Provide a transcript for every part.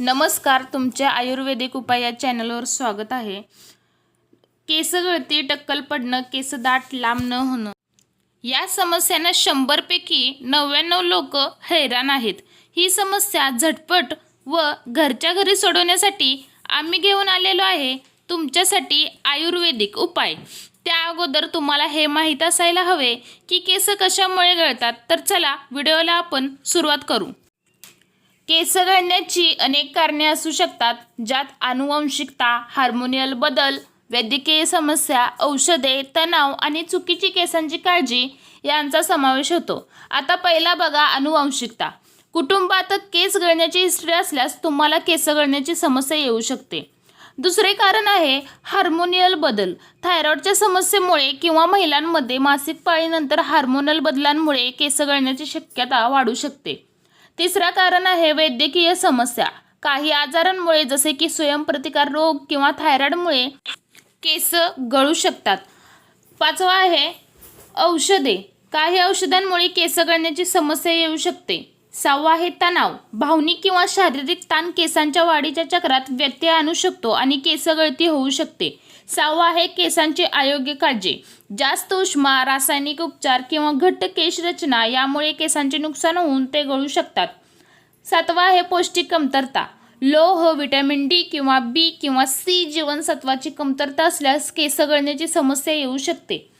नमस्कार तुमच्या आयुर्वेदिक उपाय या चॅनलवर स्वागत आहे. केस गळती टक्कल पडणं केस दाट लांब न होणं. या समस्यांना शंभरपैकी नव्याण्णव लोक हैराण आहेत. ही समस्या झटपट व घरच्या घरी सोडवण्यासाठी आम्ही घेऊन आलेलो आहे. तुमच्यासाठी आयुर्वेदिक उपाय. त्या अगोदर तुम्हाला हे माहीत असायला हवे की केस कशामुळे गळतात. तर चला व्हिडिओला आपण सुरुवात करू. केस गळण्याची अनेक कारणे असू शकतात ज्यात आनुवंशिकता हार्मोनियल बदल वैद्यकीय समस्या औषधे तणाव आणि चुकीची केसांची काळजी यांचा समावेश होतो. आता पहिला बघा अनुवंशिकता कुटुंबात केस गळण्याची हिस्ट्री असल्यास तुम्हाला केस गळण्याची समस्या येऊ शकते. दुसरे कारण आहे हार्मोनियल बदल. थायरॉइडच्या समस्येमुळे किंवा महिलांमध्ये मासिक पाळीनंतर हार्मोनल बदलांमुळे केस गळण्याची शक्यता वाढू शकते. तिसरा कारण आहे वैद्यकीय समस्या. काही आजारांमुळे जसे की स्वयंप्रतिकार रोग किंवा थायरॉइडमुळे केस गळू शकतात. पाचवा आहे औषधे. काही औषधांमुळे केस गळण्याची समस्या येऊ शकते. सहावा आहे तणाव. भावनिक किंवा शारीरिक ताण केसांच्या वाढीच्या चक्रात व्यत्यय आणू शकतो आणि केस गळती होऊ शकते. सहावा आहे केसांची आरोग्य काळजी. जास्त उष्मा रासायनिक उपचार किंवा घट्ट केश रचना यामुळे केसांचे नुकसान होऊन ते गळू शकतात. सातवा आहे पौष्टिक कमतरता. लोह विटॅमिन डी किंवा बी किंवा सी जीवनसत्वाची कमतरता असल्यास केस गळण्याची समस्या येऊ शकते.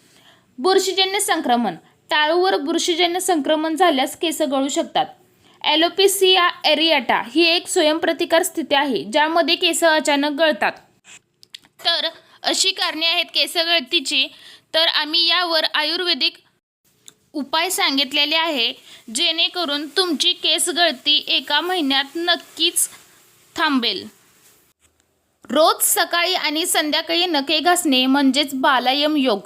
बुरशीजन्य संक्रमण. टाळूवर बुरशीजन्य संक्रमण झाल्यास केस गळू शकतात. ॲलोपिसिया एरियाटा ही एक स्वयंप्रतिकार स्थिती आहे ज्यामध्ये केस अचानक गळतात. अशी कारणे आहेत केसगळतीची तर आम्ही यावर आयुर्वेदिक उपाय सांगितलेले आहे जेणेकरून तुमची केस गळती एका महिन्यात नक्कीच थांबेल. रोज सकाळी आणि संध्याकाळी नखे घासणे म्हणजेच बालायम योग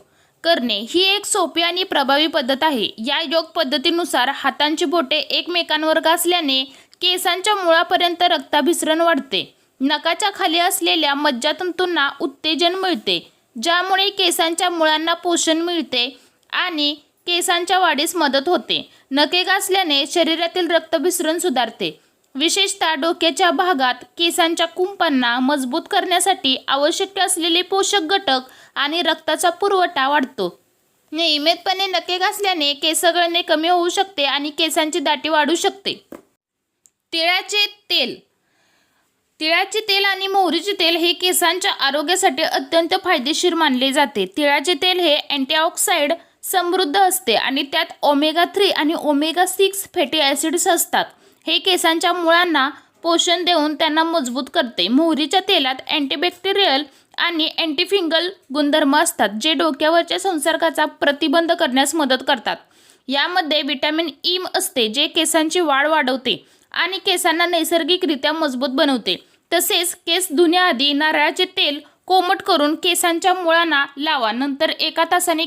करणे ही एक सोपी आणि प्रभावी पद्धत आहे. या योग पद्धतीनुसार हातांची बोटे एकमेकांवर घासल्याने केसांच्या मुळापर्यंत रक्ताभिसरण वाढते. नकाच्या खाली असलेल्या मज्जातंतूंना उत्तेजन मिळते ज्यामुळे केसांच्या मुळांना पोषण मिळते आणि केसांच्या वाढीस मदत होते. नके घासल्याने शरीरातील रक्तभिसरण सुधारते. विशेषतः डोक्याच्या भागात केसांच्या कुंपांना मजबूत करण्यासाठी आवश्यक असलेले पोषक घटक आणि रक्ताचा पुरवठा वाढतो. नियमितपणे नके घासल्याने केस गळणे कमी होऊ शकते आणि केसांची दाटी वाढू शकते. तिळाचे तेल तिळाचे तेल आणि मोहरीचे तेल हे केसांच्या आरोग्यासाठी अत्यंत फायदेशीर मानले जाते. तिळाचे तेल हे अँटीऑक्साइड समृद्ध असते आणि त्यात ओमेगा थ्री आणि ओमेगा सिक्स फॅटी ॲसिड्स असतात. हे केसांच्या मुळांना पोषण देऊन त्यांना मजबूत करते. मोहरीच्या तेलात अँटीबॅक्टेरियल आणि अँटीफिंगल गुणधर्म असतात जे डोक्यावरच्या संसर्गाचा प्रतिबंध करण्यास मदत करतात. यामध्ये विटॅमिन ई e असते जे केसांची वाढ वाढवते आणि केसांना नैसर्गिकरित्या मजबूत बनवते. तसेच केस धुण्याआधी नारळाचे तेल कोमट करून केसांच्या मुळांना लावा. नंतर एका तासाने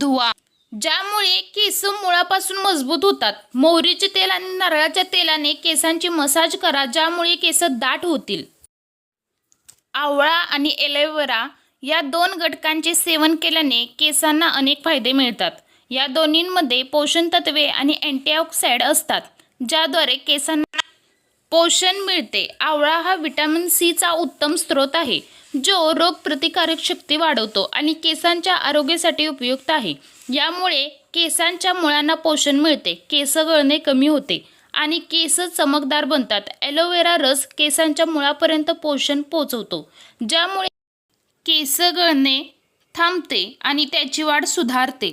धुवा. ज्यामुळे केस मुळापासून मजबूत होतात. मोहरीचे तेल आणि नारळाच्या तेलाने केसांची मसाज करा ज्यामुळे केस दाट होतील. आवळा आणि एलोवेरा या दोन घटकांचे सेवन केल्याने केसांना अनेक फायदे मिळतात. या दोन्हींमध्ये पोषण तत्वे आणि अँटीऑक्साइड असतात ज्याद्वारे केसांना पोषण मिळते. आवळा हा विटॅमिन सीचा उत्तम स्रोत आहे जो रोगप्रतिकारक शक्ती वाढवतो आणि केसांच्या आरोग्यासाठी उपयुक्त आहे. यामुळे केसांच्या मुळांना पोषण मिळते केस गळणे कमी होते आणि केस चमकदार बनतात. ॲलोवेरा रस केसांच्या मुळापर्यंत पोषण पोचवतो ज्यामुळे केस गळणे थांबते आणि त्याची वाढ सुधारते.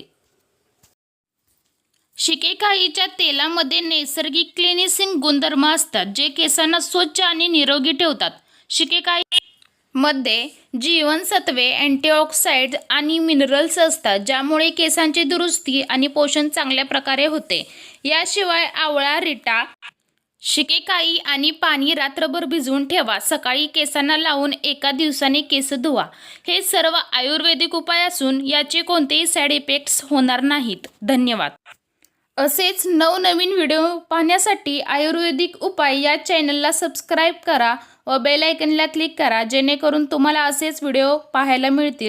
शिकेकाईच्या तेलामध्ये नैसर्गिक क्लिनिसिंग गुणधर्म असतात जे केसांना स्वच्छ आणि निरोगी ठेवतात. शिकेकाई मध्ये जीवनसत्वे अँटीऑक्साइड आणि मिनरल्स असतात ज्यामुळे केसांची दुरुस्ती आणि पोषण चांगल्या प्रकारे होते. याशिवाय आवळा रिटा शिकेकाई आणि पाणी रात्रभर भिजवून ठेवा. सकाळी केसांना लावून एका दिवसाने केस धुवा. हे सर्व आयुर्वेदिक उपाय असून याचे कोणतेही साईड इफेक्ट्स होणार नाहीत. धन्यवाद. असेच नवनवीन व्हिडिओ पाहण्यासाठी आयुर्वेदिक उपाय या चॅनलला सबस्क्राईब करा व बेल आयकनला क्लिक करा जेणेकरून तुम्हाला असेच व्हिडिओ पाहायला मिळतील.